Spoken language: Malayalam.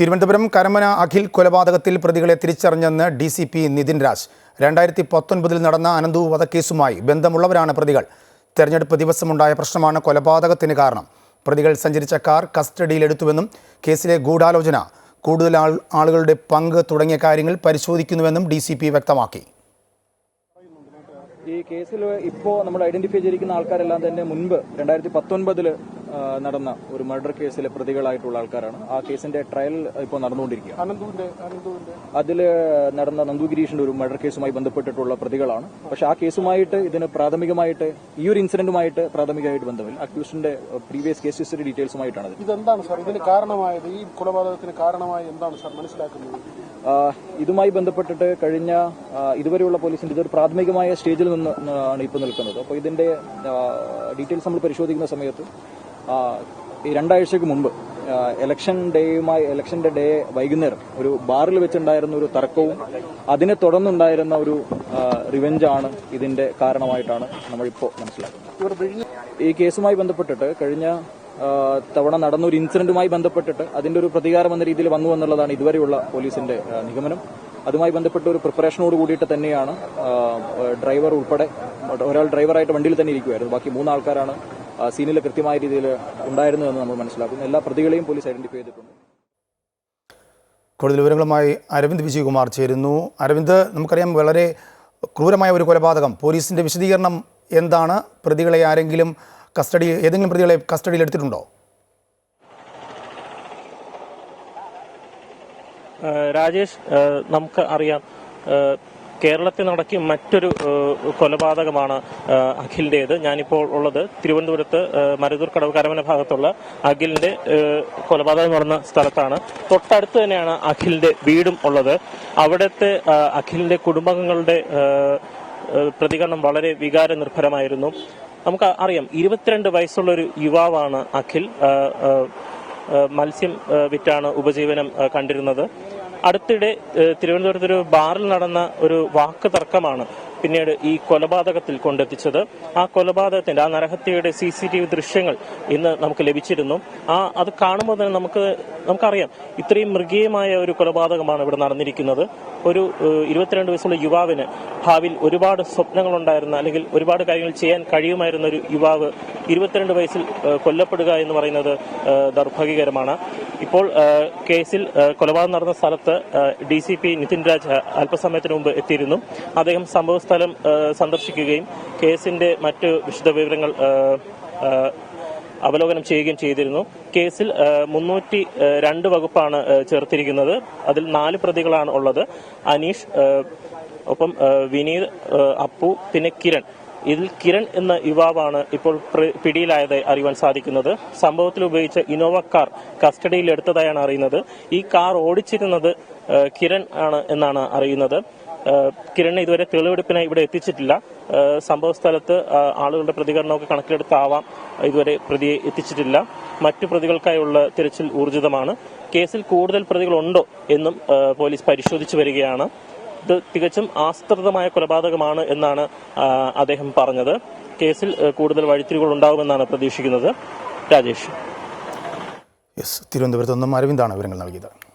തിരുവനന്തപുരം കരമന അഖിൽ കൊലപാതകത്തിൽ പ്രതികളെ തിരിച്ചറിഞ്ഞെന്ന് D C P Nitin Raj. രണ്ടായിരത്തി പത്തൊൻപതിൽ നടന്ന അനന്തു വധക്കേസുമായി ബന്ധമുള്ളവരാണ് പ്രതികൾ. തെരഞ്ഞെടുപ്പ് ദിവസമുണ്ടായ പ്രശ്നമാണ് കൊലപാതകത്തിന് കാരണം. പ്രതികൾ സഞ്ചരിച്ച കാർ കസ്റ്റഡിയിലെടുത്തുവെന്നും കേസിലെ ഗൂഢാലോചന കൂടുതൽ ആളുകളുടെ പങ്ക് തുടങ്ങിയ കാര്യങ്ങൾ പരിശോധിക്കുന്നുവെന്നും ഡി വ്യക്തമാക്കി. ഈ കേസിൽ ഇപ്പോൾ നമ്മൾ ഐഡന്റിഫൈ ചെയ്തിരിക്കുന്ന ആൾക്കാരെല്ലാം തന്നെ മുൻപ് രണ്ടായിരത്തി പത്തൊൻപതിൽ നടന്ന ഒരു മർഡർ കേസിലെ പ്രതികളായിട്ടുള്ള ആൾക്കാരാണ്. ആ കേസിന്റെ ട്രയൽ ഇപ്പോൾ നടന്നുകൊണ്ടിരിക്കുക അതിൽ നടന്ന നന്ദു ഗിരീഷിന്റെ ഒരു മർഡർ കേസുമായി ബന്ധപ്പെട്ടിട്ടുള്ള പ്രതികളാണ്. പക്ഷെ ആ കേസുമായിട്ട് ഇതിന് പ്രാഥമികമായിട്ട് ഈ ഒരു ഇൻസിഡന്റുമായിട്ട് പ്രാഥമികമായിട്ട് ബന്ധമില്ല. അക്യൂസിന്റെ പ്രീവിയസ് കേസ് ഹിസ്റ്ററി ഡീറ്റെയിൽസുമായിട്ടാണ് ഇത് ഇതെന്താണ് സാർ? ഇതിന് കാരണമായത് ഈ കൊലപാതകത്തിന് കാരണമായി എന്താണ് സാർ മനസ്സിലാക്കുന്നത്? ഇതുമായി ബന്ധപ്പെട്ടിട്ട് കഴിഞ്ഞ ഇതുവരെയുള്ള പോലീസിന്റെ ഇതൊരു പ്രാഥമികമായ സ്റ്റേജിൽ നിന്ന് ആണ് ഇപ്പോൾ നിൽക്കുന്നത്. അപ്പോൾ ഇതിന്റെ ഡീറ്റെയിൽസ് നമ്മൾ പരിശോധിക്കുന്ന സമയത്ത് ഈ മുമ്പ് ഇലക്ഷൻ ഡേയുമായി ഇലക്ഷന്റെ ഡേ വൈകുന്നേരം ഒരു ബാറിൽ വെച്ചുണ്ടായിരുന്ന ഒരു തർക്കവും അതിനെ തുടർന്നുണ്ടായിരുന്ന ഒരു റിവെഞ്ചാണ് ഇതിന്റെ കാരണമായിട്ടാണ് നമ്മളിപ്പോൾ മനസ്സിലാക്കുന്നത്. ഈ കേസുമായി ബന്ധപ്പെട്ടിട്ട് കഴിഞ്ഞ തവണ നടന്ന ഒരു ഇൻസിഡന്റുമായി ബന്ധപ്പെട്ടിട്ട് അതിന്റെ ഒരു പ്രതികാരം എന്ന രീതിയിൽ വന്നു എന്നുള്ളതാണ് ഇതുവരെയുള്ള പോലീസിന്റെ നിഗമനം. അതുമായി ബന്ധപ്പെട്ട ഒരു പ്രിപ്പറേഷനോട് കൂടിയിട്ട് തന്നെയാണ് ഡ്രൈവർ ഉൾപ്പെടെ ഒരാൾ ഡ്രൈവറായിട്ട് വണ്ടിയിൽ തന്നെ ഇരിക്കുമായിരുന്നു ബാക്കി മൂന്ന് ആൾക്കാരാണ് സീനിൽ കൃത്യമായ രീതിയിൽ ഉണ്ടായിരുന്നു എന്ന് നമ്മൾ മനസ്സിലാക്കുന്നു. എല്ലാ പ്രതികളെയും പോലീസ് ഐഡന്റിഫൈ ചെയ്തിട്ടുണ്ട്. കൂടുതൽ വിവരങ്ങളുമായി അരവിന്ദ് വിജയകുമാർ ചേരുന്നു. അരവിന്ദ് നമുക്കറിയാം വളരെ ക്രൂരമായ ഒരു കൊലപാതകം. പോലീസിന്റെ വിശദീകരണം എന്താണ്? പ്രതികളെ ആരെങ്കിലും കസ്റ്റഡി ഏതെങ്കിലും പ്രതികളെ കസ്റ്റഡിയിൽ എടുത്തിട്ടുണ്ടോ? രാജേഷ് നമുക്ക് അറിയാം കേരളത്തിൽ നടക്കിയ മറ്റൊരു കൊലപാതകമാണ് ഏഹ് അഖിലിന്റേത് ഞാനിപ്പോൾ ഉള്ളത് തിരുവനന്തപുരത്ത് മരുതൂർ കടവ് കരമന ഭാഗത്തുള്ള അഖിലിന്റെ കൊലപാതകം നടന്ന സ്ഥലത്താണ്. തൊട്ടടുത്ത് തന്നെയാണ് അഖിലിന്റെ വീടും ഉള്ളത്. അവിടുത്തെ അഖിലിന്റെ കുടുംബാംഗങ്ങളുടെ പ്രതികരണം വളരെ വികാര നിർഭരമായിരുന്നു നമുക്ക് അറിയാം ഇരുപത്തിരണ്ട് വയസ്സുള്ള ഒരു യുവാവാണ് അഖിൽ. മത്സ്യം വിറ്റാണ് ഉപജീവനം കണ്ടിരുന്നത്. അടുത്തിടെ തിരുവനന്തപുരത്ത് ഒരു ബാറിൽ നടന്ന ഒരു വാക്ക് തർക്കമാണ് പിന്നീട് ഈ കൊലപാതകത്തിൽ കൊണ്ടെത്തിച്ചത്. ആ കൊലപാതകത്തിന്റെ ആ നരഹത്യയുടെ സി സി ടി വി ദൃശ്യങ്ങൾ ഇന്ന് നമുക്ക് ലഭിച്ചിരുന്നു. ആ അത് കാണുമ്പോൾ തന്നെ നമുക്ക് നമുക്കറിയാം ഇത്രയും മൃഗീയമായ ഒരു കൊലപാതകമാണ് ഇവിടെ നടന്നിരിക്കുന്നത്. ഒരു ഇരുപത്തിരണ്ട് വയസ്സുള്ള യുവാവിന് ഭാവിയിൽ ഒരുപാട് സ്വപ്നങ്ങളുണ്ടായിരുന്ന അല്ലെങ്കിൽ ഒരുപാട് കാര്യങ്ങൾ ചെയ്യാൻ കഴിയുമായിരുന്ന ഒരു യുവാവ് ഇരുപത്തിരണ്ട് വയസ്സിൽ കൊല്ലപ്പെടുക എന്ന് പറയുന്നത് ദൗർഭാഗ്യകരമാണ്. ഇപ്പോൾ കേസിൽ കൊലപാതകം നടന്ന സ്ഥലത്ത് D C P Nitin Raj അല്പസമയത്തിന് മുമ്പ് എത്തിയിരുന്നു. അദ്ദേഹം സംഭവസ്ഥലം സന്ദർശിക്കുകയും കേസിന്റെ മറ്റ് വിശദവിവരങ്ങൾ അവലോകനം ചെയ്യുകയും ചെയ്തിരുന്നു. കേസിൽ മുന്നൂറ്റി രണ്ട് വകുപ്പാണ് ചേർത്തിരിക്കുന്നത്. അതിൽ നാല് പ്രതികളാണ് ഉള്ളത്. അനീഷ് ഒപ്പം വിനീത് അപ്പു പിന്നെ കിരൺ. ഇതിൽ കിരൺ എന്ന യുവാവാണ് ഇപ്പോൾ പിടിയിലായത് അറിയുവാൻ സാധിക്കുന്നത്. സംഭവത്തിൽ ഉപയോഗിച്ച ഇന്നോവ കാർ കസ്റ്റഡിയിൽ എടുത്തതായാണ് അറിയുന്നത്. ഈ കാർ ഓടിച്ചിരുന്നത് കിരൺ ആണ് എന്നാണ് അറിയുന്നത്. കിരണിനെ ഇതുവരെ തെളിവെടുപ്പിനായി ഇവിടെ എത്തിച്ചിട്ടില്ല. സംഭവ സ്ഥലത്ത് ആളുകളുടെ പ്രതികരണമൊക്കെ കണക്കിലെടുത്താവാം. ഇതുവരെ പ്രതിയെ എത്തിച്ചിട്ടില്ല. മറ്റു പ്രതികൾക്കായുള്ള തിരച്ചിൽ ഊർജിതമാണ്. കേസിൽ കൂടുതൽ പ്രതികളുണ്ടോ എന്നും പോലീസ് പരിശോധിച്ചു വരികയാണ്. ഇത് തികച്ചും ആസ്ത്രിതമായ കൊലപാതകമാണ് എന്നാണ് അദ്ദേഹം പറഞ്ഞത്. കേസിൽ കൂടുതൽ വഴിത്തിരിവുകൾ ഉണ്ടാകുമെന്നാണ് പ്രതീക്ഷിക്കുന്നത്. രാജേഷ്. തിരുവനന്തപുരത്ത് നിന്നും അരവിന്ദാണ് വിവരങ്ങൾ നൽകിയത്.